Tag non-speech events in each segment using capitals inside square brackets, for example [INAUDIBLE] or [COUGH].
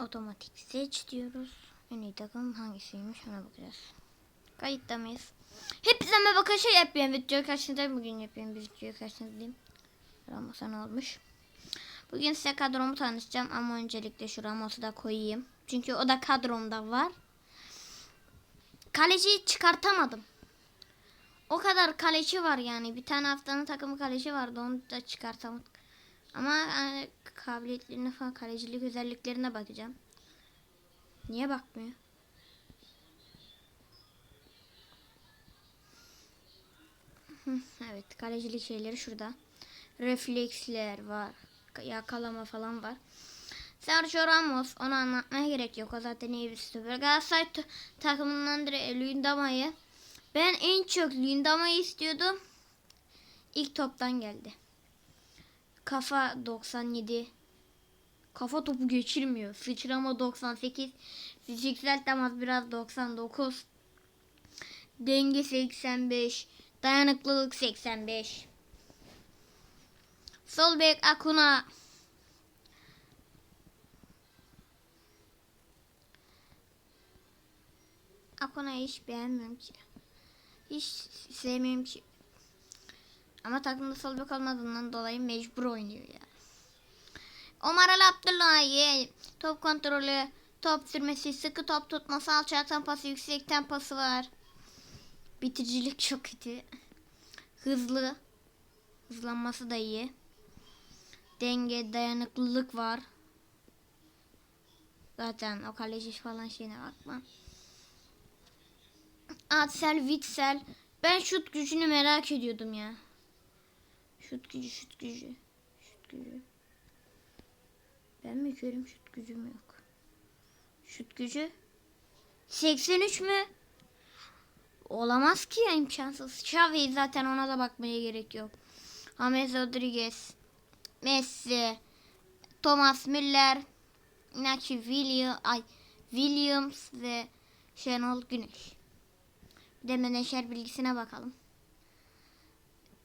Otomatik seç diyoruz. En iyi takım hangisiymiş ona bakacağız. Kayıtta mıyız? Hepinize merhaba arkadaşlar yapıyorum. Video karşınızda bugün yapıyorum. Bir video karşınızdayım. Ramos'a ne olmuş? Bugün size kadromu tanışacağım ama öncelikle şu Ramos'u da koyayım. Çünkü o da kadromda var. Kaleciyi çıkartamadım. O kadar kaleci var yani. Bir tane haftanın takımı kaleci vardı. Onu da çıkartamadık. Ama yani, kabiliyetlerine falan kalecilik özelliklerine bakacağım. Niye bakmıyor? [LAUGHS] Evet kalecilik şeyleri şurada. Refleksler var. Yakalama falan var. Sergio Ramos onu anlatmaya gerek yok. O zaten iyi bir stoper. Galatasaray takımından direkt Luyendama'yı. Ben en çok Luyendama'yı istiyordum. İlk toptan geldi. Kafa 97. Kafa topu geçirmiyor. Sıçrama 98. Fiziksel temas biraz 99. Denge 85. Dayanıklılık 85. Sol bek Akuna. Akuna'yı hiç beğenmiyorum ki. Hiç sevmiyorum ki. Ama takımda sol bek olmadığından dolayı mecbur oynuyor ya. Omar Ali Abdullahi top kontrolü, top sürmesi, sıkı top tutması, alçak temposu, yüksek temposu var. Bitiricilik çok kötü. Hızlı. Hızlanması da iyi. Denge, dayanıklılık var. Zaten o kaleci falan şeyine bakma. Atsel, Witsel. Ben şut gücünü merak ediyordum ya. Şut gücü, şut gücü. Şut gücü. Ben mi görüyorum şut gücüm yok. Şut gücü. 83 mü? Olamaz ki ya imkansız. Xavi zaten ona da bakmaya gerek yok. James Rodriguez. Messi. Thomas Müller. Nachi Williams, ay, Williams ve Şenol Güneş. Bir de menajer bilgisine bakalım.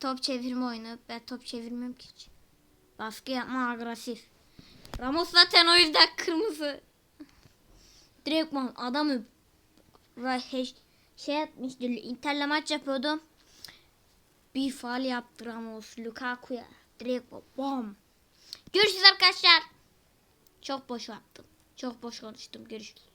Top çevirme oyunu. Ben top çevirmiyorum ki hiç. Baskı yapma agresif. Ramos zaten o yüzden kırmızı. Direktman adamı şey yapmıştı. Inter'le maç yapıyordum. Bir faal yaptı Ramos Lukaku'ya. Direkt bom. Görüşürüz arkadaşlar. Çok boş yaptım. Çok boş konuştum. Görüşürüz.